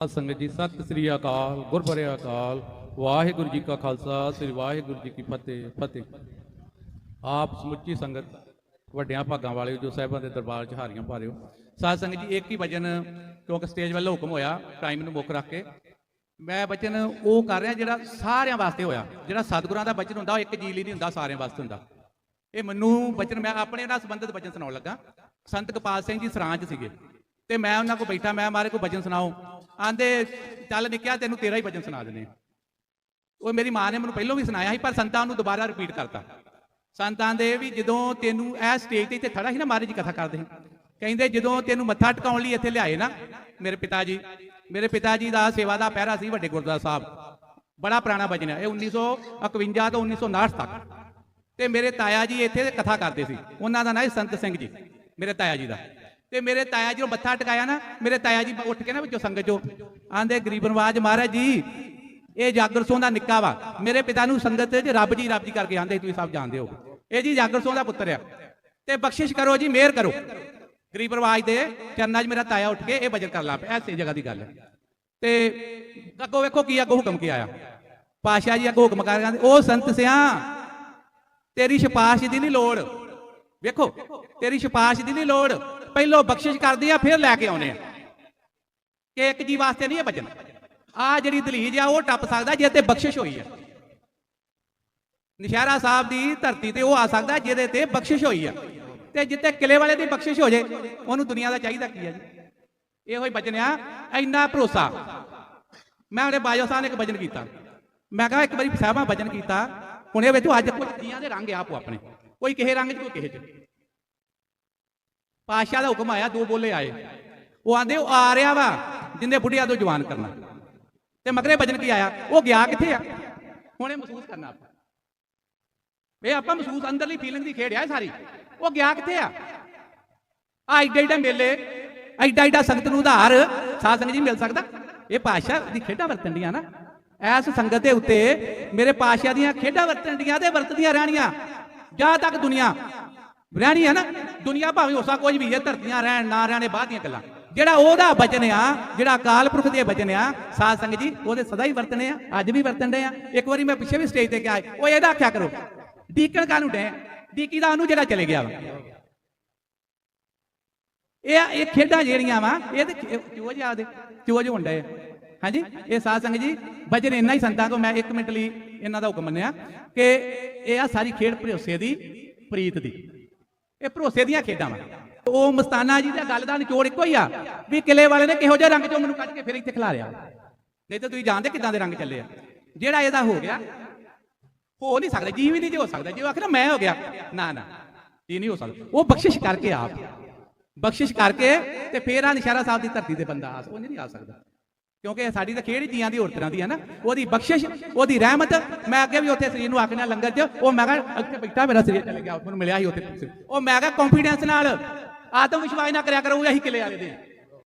ਸੰਗਤ ਜੀ, ਸਤਿ ਸ੍ਰੀ ਅਕਾਲ ਗੁਰਬਰੇ ਅਕਾਲ। ਵਾਹਿਗੁਰੂ ਜੀ ਕਾ ਖਾਲਸਾ, ਸ੍ਰੀ ਵਾਹਿਗੁਰੂ ਜੀ ਕੀ ਫਤਿਹ ਫਤਿਹ। ਆਪ ਸਮੁੱਚੀ ਸੰਗਤ, ਵੱਡਿਆਂ ਭਾਗਾਂ ਵਾਲੇ ਜੋ ਸਾਹਿਬਾਂ ਦੇ ਦਰਬਾਰ 'ਚ ਹਾਰੀਆਂ ਪਾ ਰਹੇ ਹੋ ਸਾਧ ਸੰਗਤ ਜੀ, ਇੱਕ ਹੀ ਵਚਨ, ਕਿਉਂਕਿ ਸਟੇਜ ਵੱਲੋਂ ਹੁਕਮ ਹੋਇਆ ਟਾਈਮ ਨੂੰ ਮੁੱਖ ਰੱਖ ਕੇ। ਮੈਂ ਵਚਨ ਉਹ ਕਰ ਰਿਹਾ ਜਿਹੜਾ ਸਾਰਿਆਂ ਵਾਸਤੇ ਹੋਇਆ। ਜਿਹੜਾ ਸਤਿਗੁਰਾਂ ਦਾ ਵਚਨ ਹੁੰਦਾ, ਉਹ ਇੱਕ ਜੀ ਲਈ ਨਹੀਂ ਹੁੰਦਾ, ਸਾਰਿਆਂ ਵਾਸਤੇ ਹੁੰਦਾ। ਇਹ ਮੈਨੂੰ ਵਚਨ, ਮੈਂ ਆਪਣੇ ਨਾਲ ਸੰਬੰਧਿਤ ਵਚਨ ਸੁਣਾਉਣ ਲੱਗਾ। ਸੰਤ ਕਪਾਲ ਸਿੰਘ ਜੀ ਸਰਾਂ 'ਚ ਸੀਗੇ। ਤੇ ਮੈਂ ਉਹਨਾਂ ਕੋਲ ਬੈਠਾ, ਮੈਂ ਮਾਰੇ, ਕੋਈ ਵਚਨ ਸੁਣਾਓ? ਆਂਦੇ, ਚੱਲ ਨਿਕਿਆ, ਤੈਨੂੰ ਤੇਰਾ ਹੀ ਭਜਨ ਸੁਣਾ ਦਿੰਦੇ ਉਹ ਮੇਰੀ ਮਾਂ ਨੇ ਮੈਨੂੰ ਪਹਿਲਾਂ ਵੀ ਸੁਣਾਇਆ ਸੀ, ਪਰ ਸੰਤਾਂ ਨੂੰ ਦੁਬਾਰਾ ਰਿਪੀਟ ਕਰਤਾ। ਸੰਤਾਂ ਦੇ ਵੀ ਜਦੋਂ ਤੈਨੂੰ ਇਹ ਸਟੇਜ ਤੇ ਇੱਥੇ ਖੜਾ ਸੀ ਨਾ, ਮਹਾਰਾਜ ਜੀ ਕਥਾ ਕਰਦੇ ਕਹਿੰਦੇ, ਜਦੋਂ ਤੈਨੂੰ ਮੱਥਾ ਟਿਕਾਉਣ ਲਈ ਇੱਥੇ ਲਿਆਏ ਨਾ, ਮੇਰੇ ਪਿਤਾ ਜੀ ਮੇਰੇ ਪਿਤਾ ਜੀ ਦਾ ਸੇਵਾ ਦਾ ਪਹਿਰਾ ਸੀ ਵੱਡੇ ਗੁਰਦੁਆਰਾ ਸਾਹਿਬ। ਬੜਾ ਪੁਰਾਣਾ ਭਜਨ ਹੈ, ਇਹ 1951 ਤੋਂ 1959 ਤੱਕ। ਤੇ ਮੇਰੇ ਤਾਇਆ ਜੀ ਇੱਥੇ ਕਥਾ ਕਰਦੇ ਸੀ, ਉਹਨਾਂ ਦਾ ਨਾਂ ਹੈ ਸੰਤ ਸਿੰਘ ਜੀ, ਮੇਰੇ ਤਾਇਆ ਜੀ ਦਾ। ਤੇ ਮੇਰੇ ਤਾਇਆ ਜੀ ਨੂੰ ਮੱਥਾ ਟਿਕਾਇਆ ਨਾ, ਮੇਰੇ ਤਾਇਆ ਜੀ ਉੱਠ ਕੇ ਨਾ ਵਿੱਚੋਂ ਸੰਗਤ ਚੋਂ ਆਂਦੇ, ਗਰੀਬ ਨਵਾਜ ਮਹਾਰਾਜ ਜੀ, ਇਹ ਜਾਗਰ ਸਿੰਘ ਦਾ ਨਿੱਕਾ ਵਾ, ਮੇਰੇ ਪਿਤਾ ਨੂੰ ਸੰਗਤ ਚ ਰੱਬ ਜੀ ਰੱਬ ਜੀ ਕਰਕੇ ਆਂਦੇ, ਤੁਸੀਂ ਸਭ ਜਾਣਦੇ ਹੋ। ਇਹ ਜੀ ਜਾਗਰ ਸਿੰਘ ਦਾ ਪੁੱਤਰ ਆ। ਤੇ ਬਖਸ਼ਿਸ਼ ਕਰੋ ਜੀ, ਮਿਹਰ ਕਰੋ। ਗਰੀਬ ਨਵਾਜ ਦੇ ਚਰਨਾਂ 'ਚ ਮੇਰਾ ਤਾਇਆ ਉੱਠ ਕੇ ਇਹ ਭਜਨ ਕਰ ਲਾ ਪਿਆ, ਐਸੀ ਜਗ੍ਹਾ ਦੀ ਗੱਲ। ਹੈ ਤੇ ਅੱਗੋਂ ਵੇਖੋ ਕੀ ਅੱਗੋਂ ਹੁਕਮ ਕੀ ਆਇਆ ਪਾਸ਼ਾ ਜੀ ਅੱਗੋਂ ਹੁਕਮ ਕਰ ਰਹੇ ਉਹ ਸੰਤ ਸਿਆ, ਤੇਰੀ ਸਿਫਾਰਿਸ਼ ਦੀ ਨਹੀਂ ਲੋੜ। ਵੇਖੋ, ਤੇਰੀ ਸਿਫਾਰਿਸ਼ ਦੀ ਨਹੀਂ ਲੋੜ। ਪਹਿਲੋਂ ਬਖਸ਼ਿਸ਼ ਕਰਦੇ ਆ, ਫਿਰ ਲੈ ਕੇ ਆਉਨੇ ਆ। ਕਿ ਇੱਕ ਜੀ ਵਾਸਤੇ ਨਹੀਂ ਇਹ ਬਚਨ। ਆ ਜਿਹੜੀ ਦਲੀਜ ਆ, ਉਹ ਟੱਪ ਸਕਦਾ ਜੇ ਤੇ ਬਖਸ਼ਿਸ਼ ਹੋਈ ਆ। ਨਿਸ਼ਾਰਾ ਸਾਹਿਬ ਦੀ ਧਰਤੀ ਤੇ ਉਹ ਆ ਸਕਦਾ ਜਿਹਦੇ ਤੇ ਬਖਸ਼ਿਸ਼ ਹੋਈ ਆ। ਤੇ ਜਿੱਤੇ ਕਿਲੇ ਵਾਲੇ ਦੀ ਬਖਸ਼ਿਸ਼ ਹੋ ਜੇ, ਉਹਨੂੰ ਦੁਨੀਆ ਦਾ ਚਾਹੀਦਾ ਕੀ ਆ ਜੀ? ਇਹੋ ਹੀ ਬਚਨ ਆ, ਇੰਨਾ ਭਰੋਸਾ। ਮੈਂ ਉਹਦੇ ਬਾਜੋ ਸਾਹਿਬ ਨੇ ਇੱਕ ਭਜਨ ਕੀਤਾ। ਮੈਂ ਕਿਹਾ ਇੱਕ ਵਾਰੀ ਸਾਹਿਬਾਂ ਭਜਨ ਕੀਤਾ। ਹੁਣ ਇਹ ਵਿੱਚ ਅੱਜ ਕੋਈ ਜੀਆਂ ਦੇ ਰੰਗ ਆ ਆਪੋ ਆਪਣੇ ਕੋਈ ਕਿਸੇ ਰੰਗ 'ਚ, ਕੋਈ ਕਿਸੇ 'ਚ। ਪਾਸ਼ਾ ਦਾ ਹੁਕਮ ਆਇਆ, ਦੋ ਬੋਲੇ ਆਏ। ਉਹ ਆਂਦੇ, ਉਹ ਆ ਰਿਹਾ ਵਾ, ਜਿੰਦੇ ਬੁੱਢਿਆਂ ਤੋਂ ਜਵਾਨ ਕਰਨਾ। ਤੇ ਮਗਰੇ ਭਜਨ ਕੀ ਆਇਆ? ਉਹ ਗਿਆ ਕਿੱਥੇ ਆ? ਹੁਣ ਇਹ ਮਹਿਸੂਸ ਕਰਨਾ ਆਪਾਂ। ਇਹ ਆਪਾਂ ਮਹਿਸੂਸ ਅੰਦਰਲੀ ਫੀਲਿੰਗ ਦੀ ਖੇਡ ਆ ਸਾਰੀ। ਉਹ ਗਿਆ ਕਿੱਥੇ ਆ? ਆ ਏਡਾ ਏਡਾ ਮੇਲੇ ਐਡਾ ਐਡਾ ਸੰਗਤ ਨੂੰ ਉਧਾਰ। ਸਾਧ ਸੰਗਤ ਜੀ ਮਿਲ ਸਕਦਾ? ਇਹ ਪਾਸ਼ਾ ਦੀ ਖੇਡਾਂ ਵਰਤਣ ਦੀਆਂ ਨਾ। ਐਸ ਸੰਗਤ ਦੇ ਉੱਤੇ ਮੇਰੇ ਪਾਸ਼ਾ ਦੀਆਂ ਖੇਡਾਂ ਵਰਤਣ ਦੀਆਂ ਤੇ ਵਰਤਦੀਆਂ ਰਹਿਣੀਆਂ। ਜਾਂ ਤੱਕ ਦੁਨੀਆ ਰਹਿਣੀ ਹੈ ਨਾ। ਦੁਨੀਆ ਭਾਵੇਂ ਹੋਸਾ ਕੁਝ ਵੀ ਹੈ, ਧਰਤੀਆਂ ਰਹਿਣ, ਨਾ ਰਹਿਣੇ ਬਾਅਦ ਦੀਆਂ ਗੱਲਾਂ। ਜਿਹੜਾ ਉਹਦਾ ਬਚਨ ਆ, ਜਿਹੜਾ ਅਕਾਲ ਪੁਰਖ ਦੇ ਬਚਨ ਆ, ਸਾਧ ਸੰਗਤ ਜੀ, ਉਹਦੇ ਸਦਾ ਹੀ ਵਰਤਣੇ ਆ, ਅੱਜ ਵੀ ਵਰਤਣ ਦੇ ਆ। ਇੱਕ ਵਾਰੀ ਮੈਂ ਪਿੱਛੇ ਵੀ ਸਟੇਜ ਤੇ ਕਿਹਾ, ਉਹ ਇਹਦਾ ਆਖਿਆ ਕਰੋ, ਡੀਕਣ ਕਾਨੂੰ ਡੇ ਡੀਕੀ ਦਾ ਉਹਨੂੰ ਜਿਹੜਾ ਚਲੇ ਗਿਆ ਵਾ। ਇਹ ਇਹ ਖੇਡਾਂ ਜਿਹੜੀਆਂ ਵਾ, ਇਹ ਤੇ ਚੂਹ ਜਿਹਾ ਦੇ ਹੁੰਦਾ ਹੈ ਹਾਂਜੀ? ਇਹ ਸਾਧ ਸੰਗਤ ਜੀ ਭਜਨ ਇੰਨਾ ਹੀ ਸੰਤਾਂ ਤੋਂ ਮੈਂ 1 ਮਿੰਟ ਲਈ ਇਹਨਾਂ ਦਾ ਹੁਕਮ ਮੰਨਿਆ ਕਿ ਇਹ ਆ ਸਾਰੀ ਖੇਡ ਭਰੋਸੇ ਦੀ, ਪ੍ਰੀਤ ਦੀ। ਇਹ ਭਰੋਸੇ ਦੀਆਂ ਖੇਡਾਂ ਵਾ। ਉਹ ਮਸਤਾਨਾ ਜੀ ਦਾ ਗੱਲ ਦਾ ਨਿਚੋੜ ਇੱਕੋ ਹੀ ਆ, ਵੀ ਕਿਲੇ ਵਾਲੇ ਨੇ ਕਿਹੋ ਜਿਹਾ ਰੰਗ ਚੋਂ ਮੈਨੂੰ ਕੱਢ ਕੇ ਫਿਰ ਇੱਥੇ ਖਿਲਾ ਲਿਆ। ਨਹੀਂ ਤਾਂ ਤੁਸੀਂ ਜਾਣਦੇ ਕਿਦਾਂ ਦੇ ਰੰਗ ਚੱਲੇ ਆ। ਜਿਹੜਾ ਇਹਦਾ ਹੋ ਗਿਆ, ਹੋ ਨਹੀਂ ਸਕਦਾ ਜੀ ਵੀ ਨਹੀਂ ਜੇ ਹੋ ਸਕਦਾ। ਜੇ ਉਹ ਆਖੇ ਨਾ ਮੈਂ ਹੋ ਗਿਆ, ਨਾ ਨਾ, ਇਹ ਨਹੀਂ ਹੋ ਸਕਦਾ। ਉਹ ਬਖਸ਼ਿਸ਼ ਕਰਕੇ ਆਪ। ਬਖਸ਼ਿਸ਼ ਕਰਕੇ ਤੇ ਫੇਰ ਆ ਨਿਸ਼ਾਰਾ ਸਾਹਿਬ ਦੀ ਧਰਤੀ ਤੇ ਬੰਦਾ ਆ ਉਹ ਨਹੀਂ ਆ ਸਕਦਾ। ਕਿਉਂਕਿ ਸਾਡੀ ਤਾਂ ਖੇਡ ਹੀ ਜੀਆਂ ਦੀ ਹੋਰ ਤਰ੍ਹਾਂ ਦੀ ਹੈ ਨਾ। ਉਹਦੀ ਬਖਸ਼ਿਸ਼, ਉਹਦੀ ਰਹਿਮਤ, ਮੈਂ ਅੱਗੇ ਵੀ ਉੱਥੇ ਸਰੀਰ ਨੂੰ ਆਖਣਾ ਲੰਗਰ 'ਚ, ਉਹ ਮੈਂ ਕਿਹਾ ਅੱਗੇ ਬੈਠਾ ਮੇਰਾ ਸਰੀਰ ਚਲੇ ਗਿਆ ਮੈਨੂੰ ਮਿਲਿਆ ਸੀ ਉੱਥੇ। ਉਹ ਮੈਂ ਕਿਹਾ ਕੰਫੀਡੈਂਸ ਨਾਲ ਆਤਮ ਵਿਸ਼ਵਾਸ ਨਾ ਕਰਿਆ ਕਰੋ ਅਸੀਂ ਕਿਲੇ ਵਾਲੇ ਦੇ।